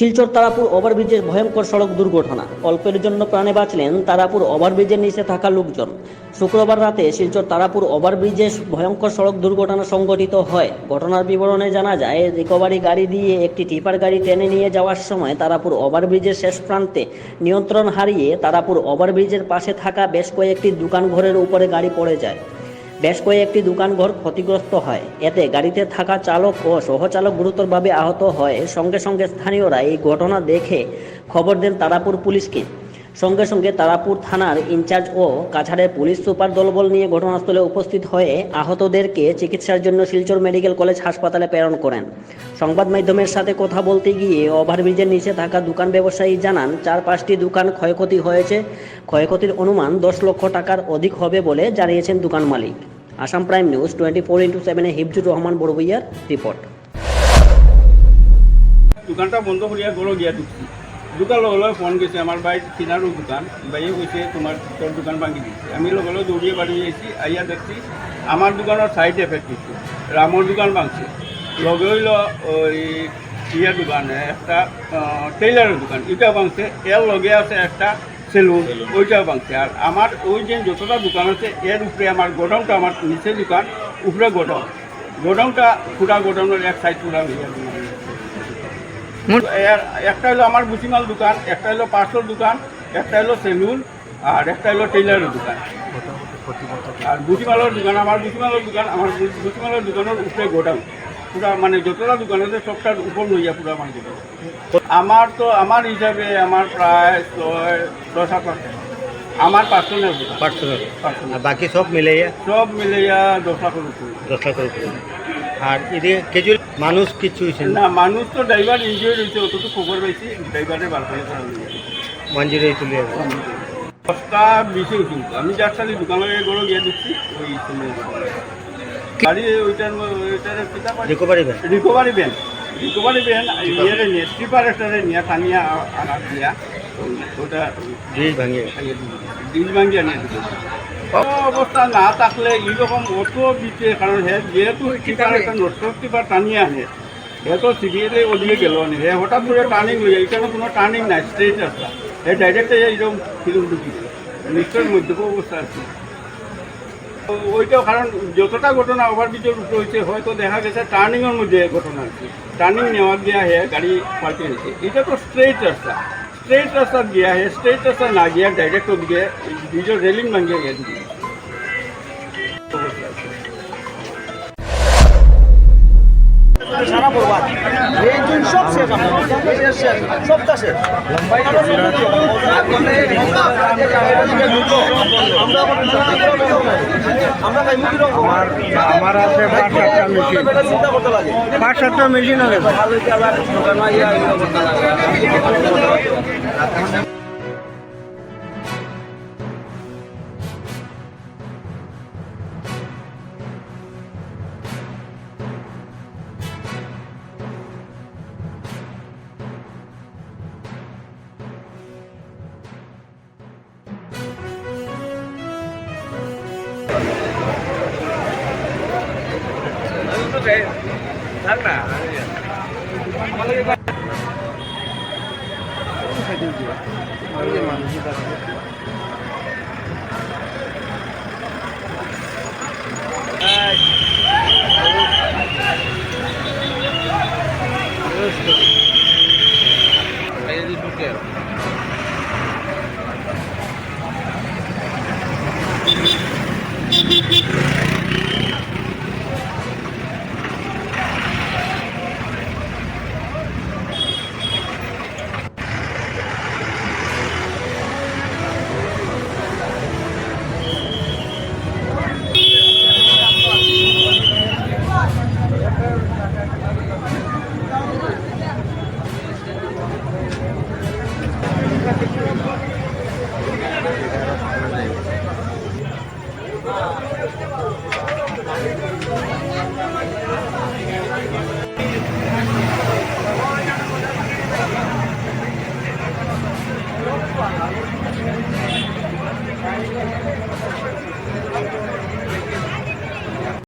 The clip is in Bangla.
শিলচর তারাপুর ওভারব্রিজের ভয়ঙ্কর সড়ক দুর্ঘটনা। অল্পের জন্য প্রাণে বাঁচলেন তারাপুর ওভারব্রিজের নিচে থাকা লোকজন। শুক্রবার রাতে শিলচর তারাপুর ওভারব্রিজে ভয়ঙ্কর সড়ক দুর্ঘটনা সংঘটিত হয়। ঘটনার বিবরণে জানা যায়, রিকভারি গাড়ি দিয়ে একটি টিপার গাড়ি টেনে নিয়ে যাওয়ার সময় তারাপুর ওভারব্রিজের শেষ প্রান্তে নিয়ন্ত্রণ হারিয়ে তারাপুর ওভারব্রিজের পাশে থাকা বেশ কয়েকটি দোকান ঘরের উপরে গাড়ি পড়ে যায়। বেশ কয়েকটি দোকানঘর ক্ষতিগ্রস্ত হয়। এতে গাড়িতে থাকা চালক ও সহচালক গুরুতরভাবে আহত হয়। সঙ্গে সঙ্গে স্থানীয়রা এই ঘটনা দেখে খবর দেন তারাপুর পুলিশকে। সঙ্গে সঙ্গে তারাপুর থানার ইনচার্জ ও কাছাড়ের পুলিশ সুপার দলবল নিয়ে ঘটনাস্থলে উপস্থিত হয়ে আহতদেরকে চিকিৎসার জন্য শিলচর মেডিকেল কলেজ হাসপাতালে প্রেরণ করেন। সংবাদ মাধ্যমের সাথে কথা বলতে গিয়ে ওভারব্রিজের নিচে থাকা দোকান ব্যবসায়ী জানান চার পাঁচটি দোকান ক্ষয়ক্ষতি হয়েছে। ক্ষয়ক্ষতির অনুমান দশ লক্ষ টাকার অধিক হবে বলে জানিয়েছেন দোকান মালিক। Assam Prime News twenty four into সেভেনে হিফজুর রহমান বড়বইয়ার রিপোর্ট। দোকানটা বন্ধ করিয়া গরো গিয়া দোকান লগে লগে ফোন গেছে আমার বাইর কিনারও দোকান। বাইয়ে কইছে তোমার তোর দোকান ভাঙি দিচ্ছে আমি লগে লগে দৌড়িয়ে বাড়ি এসেছি আইয়া দেখছি আমার দোকানের সাইড এফেক্ট দিচ্ছে রামর দোকান ভাঙছে। লগে হইল ওই ইয়া দোকান একটা টেইলারের দোকান এটা ভাঙছে এর লগে আছে একটা সেলুন ওইটাও ভাঙছে। আর আমার ওই যে যতটা দোকান আছে এর উপরে আমার গোডাউনটা আমার নিচে দোকান উপরে গোডাউন। গোডাউনটা পুরা গোডাউনের এক সাইড পুরা হয়ে একটা হলো আমার বুসিমাল দোকান একটা হলো পার্সল দোকান একটা হলো সেলুন আর একটা হলো টেইলারের দোকান। আর বুসিমালের দোকান আমার বুসিমালের দোকান আমার বুসিমালের দোকানের উপরে গোডাউন। পুরা মানে যতটা দোকান আছে সবটার উপর লইয়া পুরা গোডাউন। আমার তো আমার হিসাবে আমার প্রায় ছয় ছয় সাত লাখ টাকা। আমার পার্সোনাল পার্সোনাল বাকি সব মিলাইয়া? সব মিলাইয়া দশ উপরে। দশ উপরে। আর এদিকে কিছু মানুষ কিছু হয়েছে না। মানুষ তো ড্রাইভার ইনজিওর হয়েছে অতটুকু খবর পাইছি ড্রাইভারে বার করে হয়ে গেছে। মঞ্জিরে তুলে দশটা বেশি কিন্তু আমি যার সাথে দোকানে গড়ো গিয়ে দিচ্ছি ওই গাড়ি ওইটার ওইটার পিতা recovery van recovery van recovery van ইয়ে নিয়ে স্লিপার স্টারে নিয়ে টানিয়া আনা দিয়া। ওটা ব্রিজ ভাঙিয়ে অবস্থা না থাকলে এইরকম অত দিতে, কারণ হে যেহেতু নষ্ট স্লিপার টানিয়ে আনে, হে তো সিরিয়ালে ওদিকে গেল হে হঠাৎ করে টার্নিং লই এখানে কোনো টার্নিং নাই, স্ট্রেট রাস্তা। হে ডাইরেক্ট এইরকম ফিল্ম ঢুকি নিশ্চয় মধ্যে অবস্থা আছে। ওইটাও কারণ যতটা ঘটনা ওভারব্রিজের উপরে হয়েছে, হয়তো দেখা গেছে টার্নিংয়ের মধ্যে ঘটনা আছে। টার্নিং নেওয়া গিয়া হে গাড়ি পাল্টে হয়েছে এটা তো স্ট্রেট রাস্তা। স্ট্রেট রাস্তা গিয়া হে স্ট্রেট রাস্তা না গিয়া ডাইরেক্ট ওদিকে ব্রিজের রেলিং ভাঙিয়ে গিয়ে দিকে সারা আমরা আমার আছে পাঁচ সাতটা মেশিন সাতটা মেশিন হবে। থাক মানুষ